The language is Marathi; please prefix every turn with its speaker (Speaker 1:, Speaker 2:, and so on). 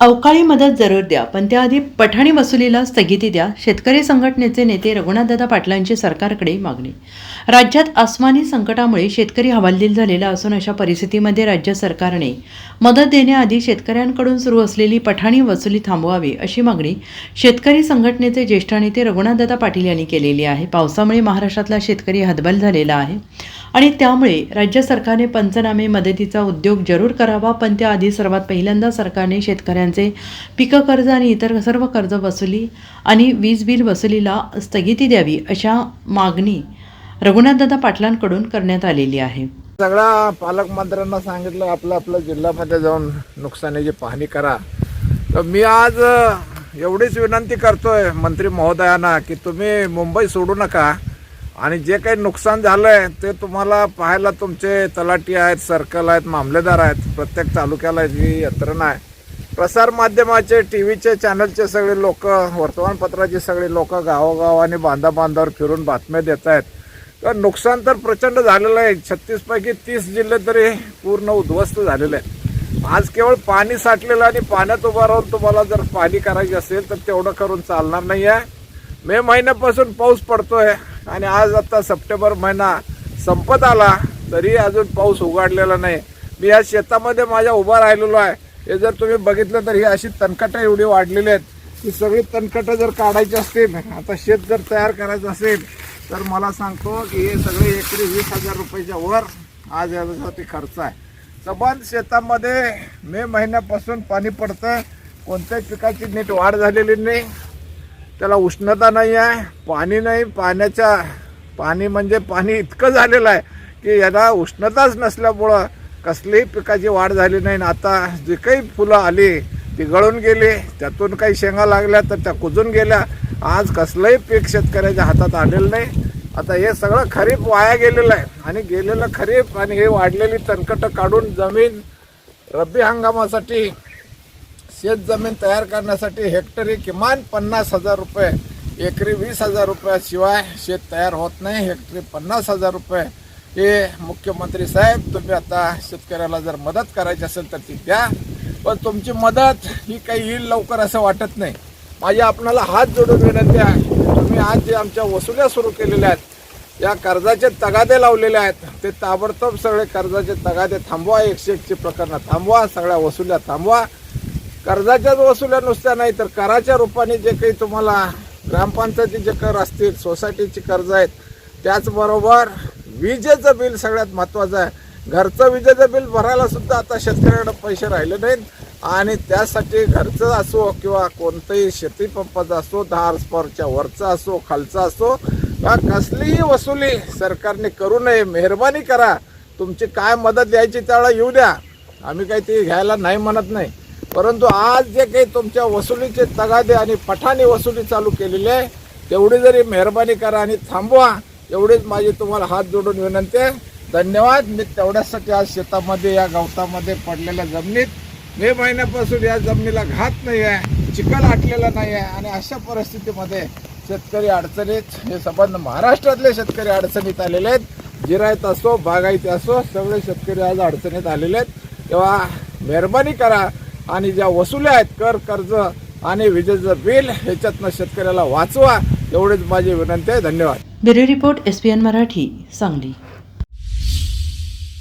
Speaker 1: अवकाळी मदत जरूर द्या पण त्याआधी पठाणी वसुलीला स्थगिती द्या. शेतकरी संघटनेचे नेते रघुनाथदादा पाटलांची सरकारकडे मागणी. राज्यात आसमानी संकटामुळे शेतकरी हवालदिल झालेला असून अशा परिस्थितीमध्ये राज्य सरकारने मदत देण्याआधी शेतकऱ्यांकडून सुरू असलेली पठाणी वसुली थांबवावी अशी मागणी शेतकरी संघटनेचे ज्येष्ठ नेते रघुनाथदादा पाटील यांनी केलेली आहे. पावसामुळे महाराष्ट्रातला शेतकरी हतबल झालेला आहे. आणि त्यामुळे राज्य सरकारने पंचनामे मदतीचा उद्योग जरूर करावा पण त्याआधी सर्वात पहिल्यांदा सरकारने शेतकऱ्यांचे पिकं कर्ज आणि इतर सर्व कर्ज वसुली आणि वीज बिल वसुलीला स्थगिती द्यावी अशा मागणी रघुनाथदादा पाटलांकडून करण्यात आलेली आहे.
Speaker 2: सगळ्या पालकमंत्र्यांना सांगितलं आपलं आपल्या जिल्ह्यामध्ये जाऊन नुकसानीची पाहणी करा. तर मी आज एवढीच विनंती करतोय मंत्री महोदयांना की तुम्ही मुंबई सोडू नका. आणि जे काही नुकसान झालंय ते तुम्हाला पाहायला तुमचे तलाटी आहेत सर्कल आहेत मामलेदार आहेत प्रत्येक तालुक्याला जी यंत्रणा आहे. प्रसारमाध्यमाचे टी व्हीचे चॅनलचे सगळे लोक वर्तमानपत्राचे सगळे लोक गावोगावाने बांधा बांधावर फिरून बातम्या देत आहेत तर नुकसान तर प्रचंड झालेलं आहे. छत्तीसपैकी तीस जिल्हे तरी पूर्ण उद्ध्वस्त झालेले आहेत. आज केवळ पाणी साठलेलं आणि पाण्यात उभा राहून तुम्हाला जर पाणी करायची असेल तर तेवढं करून चालणार नाही आहे मे महिन्यापासून पाऊस पडतोय. आणि आज आता सप्टेंबर महिना संपत आला तरी अजून पाऊस उघडलेला नाही. मी या शेतामध्ये माझ्या उभा राहिलेलो आहे. हे जर तुम्ही बघितलं तर ही अशी तणकटं एवढी वाढलेली आहेत ही सगळी तणकटं जर काढायची असतील आता शेत जर तयार करायचं असेल तर मला सांगतो की हे सगळे एकरी वीस हजार रुपयाच्या वर आज याच्यासाठी खर्च आहे. सबंध शेतामध्ये मे महिन्यापासून पाणी पडतं कोणत्याच पिकाची नीट वाढ झालेली नाही. त्याला उष्णता नाही आहे पाणी नाही. पाण्याच्या पाणी म्हणजे पाणी इतकं झालेलं आहे की याला उष्णताच नसल्यामुळं कसलीही पिकाची वाढ झाली नाही. आणि आता जी काही फुलं आली ती गळून गेली. त्यातून काही शेंगा लागल्या तर त्या कुजून गेल्या. आज कसलंही पीक शेतकऱ्याच्या हातात आलेलं नाही. आता हे सगळं खरीप वाया गेलेलं आहे. आणि गेलेलं खरीप आणि हे वाढलेली तणकटं काढून जमीन रब्बी हंगामासाठी शेतजमीन तयार करण्यासाठी हेक्टरी किमान पन्नास हजार रुपये एकरी वीस हजार रुपयाशिवाय शेत तयार होत नाही हेक्टरी पन्नास हजार रुपये. हे मुख्यमंत्री साहेब तुम्ही आता शेतकऱ्याला जर मदत करायची असेल तर ती द्या. पण तुमची मदत ही काही येईल लवकर असं वाटत नाही. माझी आपणाला हात जोडून विनंती आहे तुम्ही आज जे आमच्या वसुल्या सुरू केलेल्या आहेत या कर्जाचे तगादे लावलेले आहेत ते ताबडतोब सगळे कर्जाचे तगादे थांबवा एकशे एकची प्रकरणं थांबवा सगळ्या वसुल्या थांबवा. कर्जाच्याच वसुल्या नुसत्या नाही तर कराच्या रूपाने जे काही तुम्हाला ग्रामपंचायतीचे कर असतील सोसायटीची कर्ज आहेत त्याचबरोबर विजेचं बिल सगळ्यात महत्त्वाचं आहे. घरचं विजेचं बिल भरायला सुद्धा आता शेतकऱ्याकडे पैसे राहिले नाहीत. आणि त्यासाठी घरचं असो किंवा कोणतंही शेतीपंपाचं असो दहा हॉर्सपॉवरच्या वरचा असो खालचा असो का कसलीही वसुली सरकारने करू नये मेहरबानी करा. तुमची काय मदत द्यायची त्यावेळा येऊ द्या. आम्ही काही ती घ्यायला नाही म्हणत नाही. परंतु आज जे काही तुमच्या वसुलीचे तगादे आणि पठाणी वसुली चालू केलेली आहे तेवढी जरी मेहरबानी करा आणि थांबवा एवढीच माझी तुम्हाला हात जोडून विनंती आहे. धन्यवाद. मी तेवढ्यासाठी आज शेतामध्ये या गवतामध्ये पडलेल्या जमिनीत मे महिन्यापासून या जमिनीला घात नाही आहे चिखल आटलेला नाही आहे आणि अशा परिस्थितीमध्ये शेतकरी अडचणीत हे संबंध महाराष्ट्रातले शेतकरी अडचणीत आलेले आहेत. जिरायत असो बागायती असो सगळे शेतकरी आज अडचणीत आलेले आहेत. तेव्हा मेहरबानी करा. आणि ज्या वसुल्या आहेत कर कर्ज आणि विजेचं बिल ह्याच्यातनं शेतकऱ्याला वाचवा एवढेच माझी विनंती आहे. धन्यवाद.
Speaker 1: Bureau report S P N Marathi Sangli.